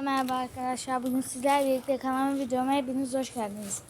Merhaba arkadaşlar. Bugün sizlerle birlikte kanalıma videoma hepiniz hoş geldiniz.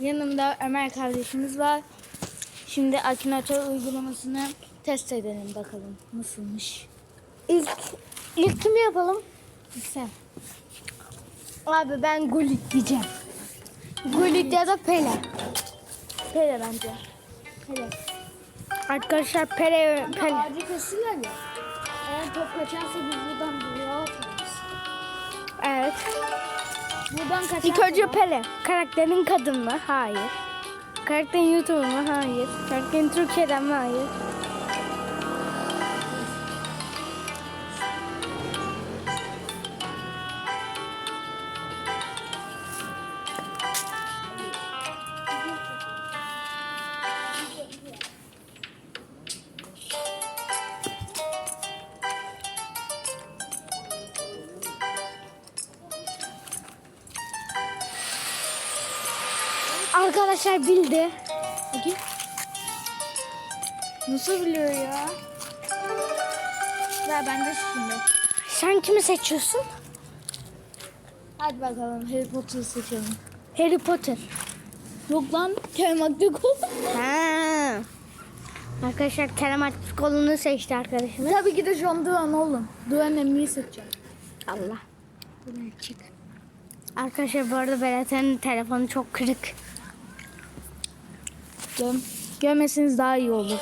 Yanımda Ömer kardeşimiz var. Şimdi Akinator uygulamasını test edelim bakalım nasılmış. İlk, ilk kimi yapalım? Sen. Abi ben Gullit diyeceğim. Gullit ya da Pele. Pele bence. Pele. Arkadaşlar Pele, Pele. Ağacı kesiyorlar ya. Eğer top kaçarsa biz buradan buraya. Buradan kaçarsa İlk önce Pele. Karakterin kadın mı? Hayır. Karakterin YouTuber mı? Hayır. Karakterin Türkiye'den mi? Hayır. Arkadaşlar bildi. Bakayım. Nasıl biliyor ya? Ver ben de şimdi. Sen kimi seçiyorsun? Hadi bakalım Harry Potter'ı seçelim. Harry Potter. Yok lan Kerem Aktürkoğlu. Ha. Arkadaşlar Kerem Aktürkoğlu'nu seçti arkadaşımız. Tabii ki de John Duran oğlum. Duran emniyi seçeceğim. Allah. Buradan çık. Arkadaşlar bu arada Berat'ın telefonu çok kırık. Göm görmeseniz daha iyi olur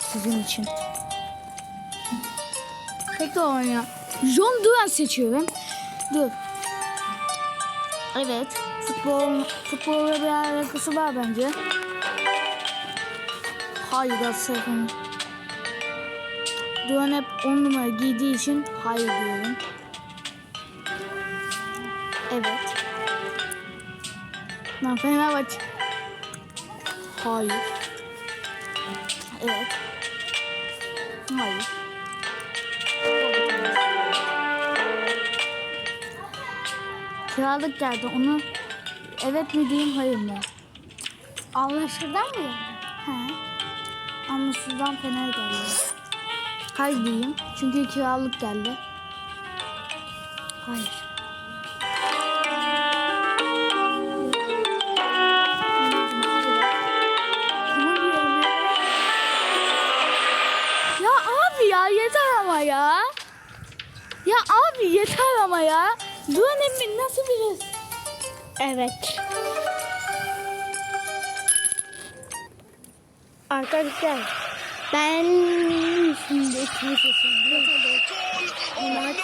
sizin için. Tekrar oyna. John Duran seçiyorum. Dur. Evet. Futbol, futbolla bir alakası var bence. Hayır Galatasaray'ın. Duran hep 10 numara giydiği için hayır diyorum. Evet. Lan Fenerbahçe. Hayır. Evet. Hayır. Kiralık geldi. Onu evet mi diyeyim hayır mı? Anlaşırdan mı? He. Anlaşıldan Fener geldi. Hayır diyeyim. Çünkü kiralık geldi. Hayır. Ya abi ya yeter ama ya. Ya abi yeter ama ya. Duan emmi nasıl bilirsin? Evet. Arkadaşlar ben şimdi kimi seçeyim? Oh, not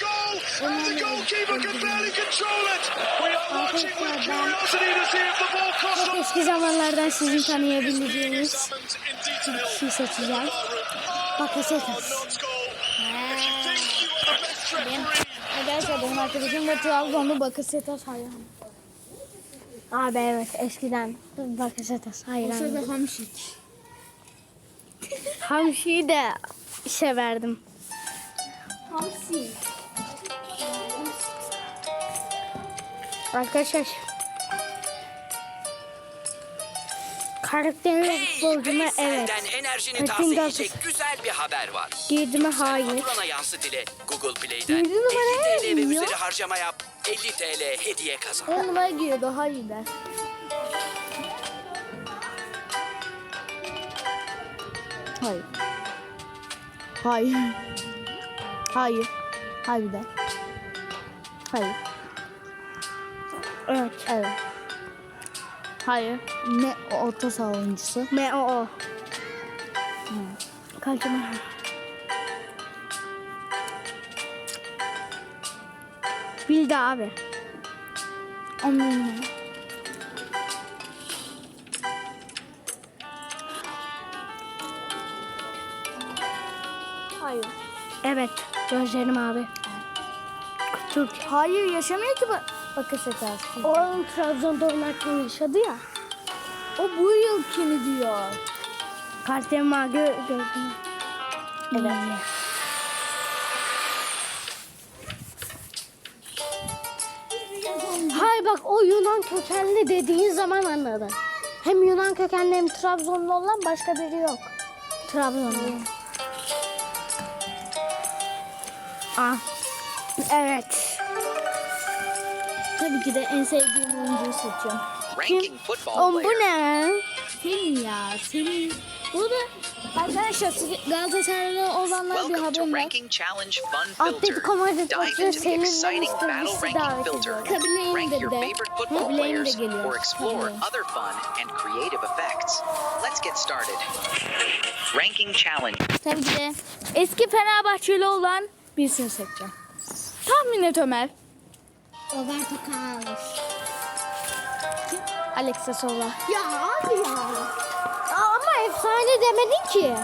goal. The goalkeeper can barely control it. We are watching with curiosity to see if the ball costs Çok eski zamanlardan sizin tanıyabileceğiniz detail. kişiyi seçeceğim. Bakasetas. Arkadaşlar benim arkadaşım ve Trabzonlu Bakasetas hayran. Abi evet eskiden Bakasetas hayran. Sırada Hamşik. Hamşi'yi de severdim. Hamsi. Arkadaşlar karakterli futbolcu mu? Evet. Enerjini Metin tazeleyecek Gazet. güzel bir haber var. Girdi mi? Hayır. Faturana yansıt ile Google Play'den Yedi numara 50 TL ve üzeri harcama yap. 50 TL hediye kazan. 10 numara giyiyor daha iyi der. Hayır. Hayır. Hayır. Hayır der. Hayır. Evet. Evet. Hayır. Ne orta saha oyuncusu? M O O. Kaçma. Bildi abi. 10 numara. Hayır. Evet. Gözlerim abi. Türk. Hayır yaşamıyor ki bak. Bakasetas. O Trabzon'da oynarken yaşadı ya. O bu yılkini diyor. Kaltem abi gö- gördüm. Evet. Hay bak o Yunan kökenli dediğin zaman anladım. Hem Yunan kökenli hem Trabzonlu olan başka biri yok. Trabzon'da. Ah. Evet. Tabii ki de en sevdiğim oyuncuyu seçiyorum. Football Oğlum bu ne? Senin ya, senin. Burada arkadaşlar size Galatasaraylı olanlar bir haberim var. Atletico Madrid maçı exciting Mr. Beast'i davet Rank your de. football Kabile'nin de geliyor. or explore Kabile. other fun and creative effects. Let's get started. Ranking Challenge. Tabii ki de eski Fenerbahçeli olan birisini seçeceğim. Tahmin et Ömer. Roberto Carlos. Alexa Sola. Ya abi ya. Aa, ama efsane demedin ki.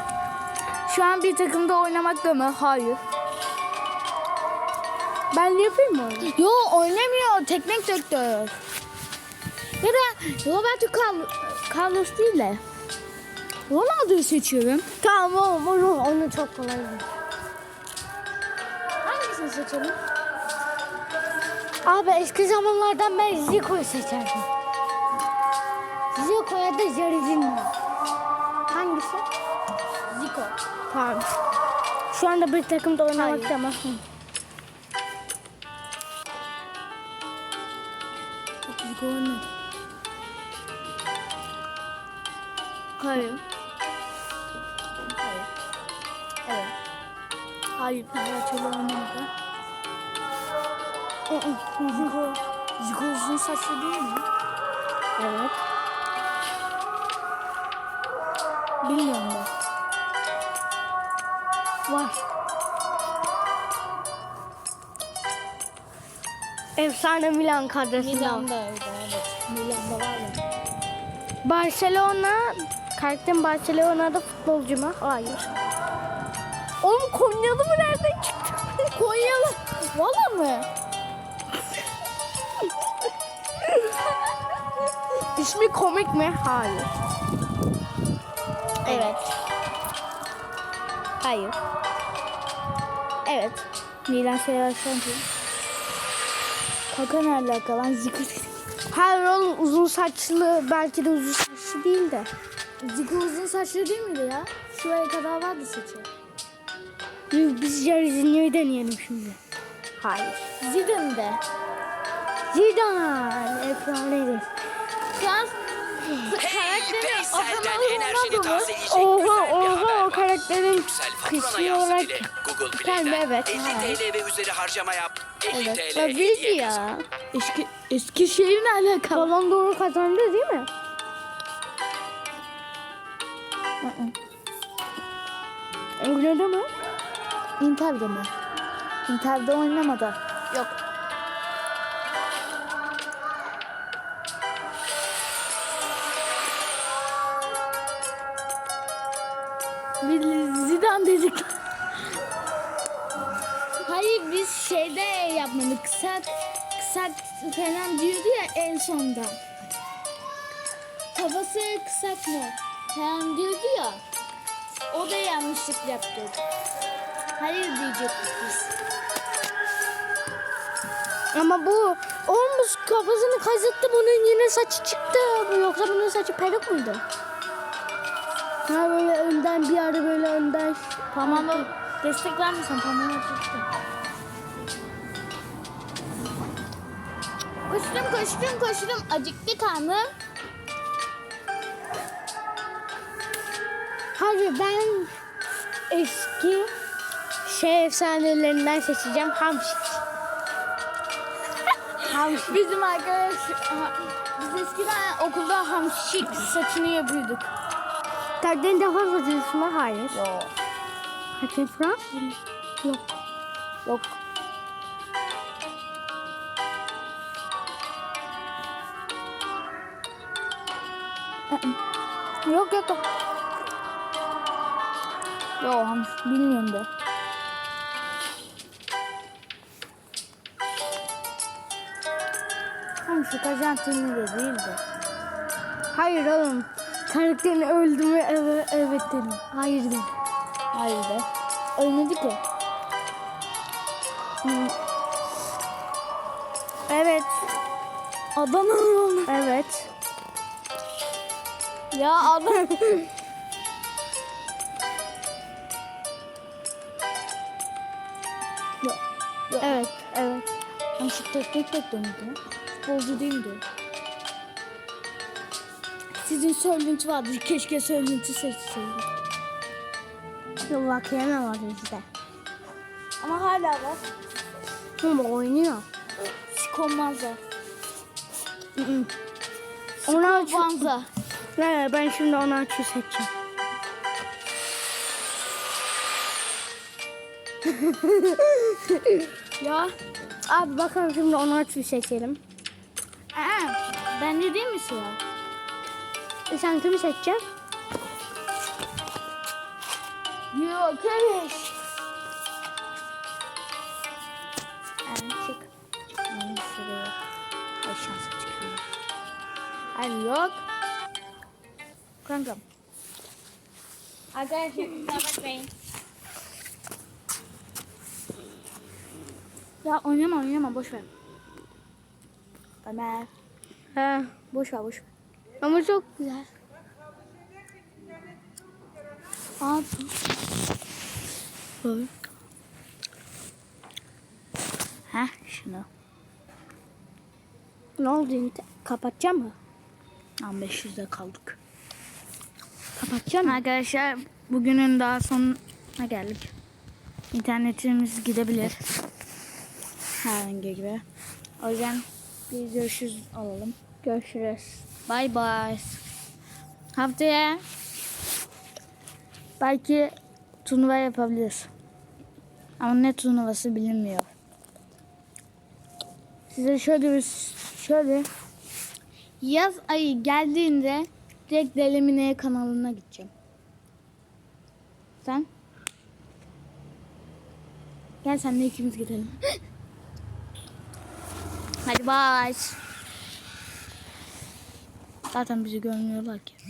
Şu an bir takımda oynamakta mı? Hayır. Ben de yapayım mı? Yo oynamıyor. Teknik direktör. Ya da Roberto Carlos, değil de Ronaldo'yu seçiyorum. Tamam oğlum onu, onu çok kolay. Hangisini seçelim? Abi eski zamanlardan ben Zico'yu seçerdim. Zico ya da Jorginho. Hangisi? Zico. Tamam. Şu anda bir takımda oynamak ama. Zico oynadı. Hayır. Hayır. Evet. Hayır. Fenerbahçeli oynamadı. Zico. Zico uzun saçlı değil mi? Evet. Bilmiyorum ben. Var. Efsane Milan kadrosu. Milan'da öyle evet. Milan'da var ya. Barcelona, karakterin Barcelona'da futbolcu mu? Hayır. Oğlum Konyalı mı nereden çıktı? Konyalı. Valla mı? İsmi komik mi? Hayır. Evet. Hayır. Evet. Milan Seyahat'tan Kaka ne alaka lan? Zico. Hayır oğlum uzun saçlı belki de uzun saçlı değil de. Zico uzun saçlı değil miydi ya? Şuraya kadar vardı saçı. Biz Jorginho'yu deneyelim şimdi. Hayır. Zidane de. Zidane efsanedir. Ronaldo enerjini mu? tazeleyecek Oha oha o karakterin kısmı olarak Google Play'den evet. 50 TL ve üzeri harcama yap. 50 Evet. TL ya hediye kazan. ya. eski Eskişehir'le alakalı. Balon doğru kazandı değil mi? Oynadı mı? Inter'de mi? Inter'de oynamadı. Yok. Dedik. Hayır biz şeyde yapmadık. Kısa kısa falan diyordu ya en sonda. Kafası kısak mı? Falan diyordu ya. O da yanlışlık yaptık. Hayır diyecektik biz. Ama bu omuz kafasını kazıttı bunun yine saçı çıktı. Yoksa bunun saçı peruk muydu? Ha böyle önden bir ara böyle önden. Tamam da destek vermiyorsan tamam yapacaktım. Koştum koştum koştum acıktı karnım. Hayır ben eski şey efsanelerinden seçeceğim. Hamşik. Hamşik. Bizim arkadaş biz eskiden okulda hamşik saçını yapıyorduk. Karakterin daha fazla cinsi mi? Hayır. Yok. Fransız mı? Yok. Yok. Yok yok yok. Yok bilmiyorum da. Hamşik Arjantinli de değildi. Hayır oğlum. Karakterini öldü mü? Evet, evet dedim. Hayır dedim. Hayır de. Ölmedi ki. Evet. Adana'nın oğlu. Evet. Ya adam. Yok. Evet, evet. Ben şu tek tek tek döndü. Futbolcu değil. Sizin söylenti vardı. Keşke söylenti seçseydim. Bakayım ne var bizde. Ama hala var. Ama oynuyor. Sikonmanza. Onu aç. Sikonmanza. Evet, ben şimdi onu açı seçeceğim. Ya. Abi bakalım şimdi onu açı seçelim. Aa, ben de değil mi sıra? Sen kimi seçeceksin? Yok hayır. Yani çık. Yani sıraya. Ay şansa çıkıyor. Hayır yok. Kankam. Arkadaşlar bakmayın. Ya oynama oynama boş ver. Ömer. He. Boş ver boş ver. Ama çok güzel. Aa, Böyle. Heh şunu. Ne oldu? Kapatacağım mı? Tam 500'de kaldık. Kapatacağım mı? Arkadaşlar bugünün daha sonuna geldik. İnternetimiz gidebilir. Herhangi gibi. O yüzden bir görüşürüz alalım. Görüşürüz. Bye bye. Haftaya belki turnuva yapabiliriz. Ama ne turnuvası bilinmiyor. Size şöyle bir şöyle yaz ayı geldiğinde direkt Delimine kanalına gideceğim. Sen? Gel senle ikimiz gidelim. Hadi bye. Zaten bizi görmüyorlar ki.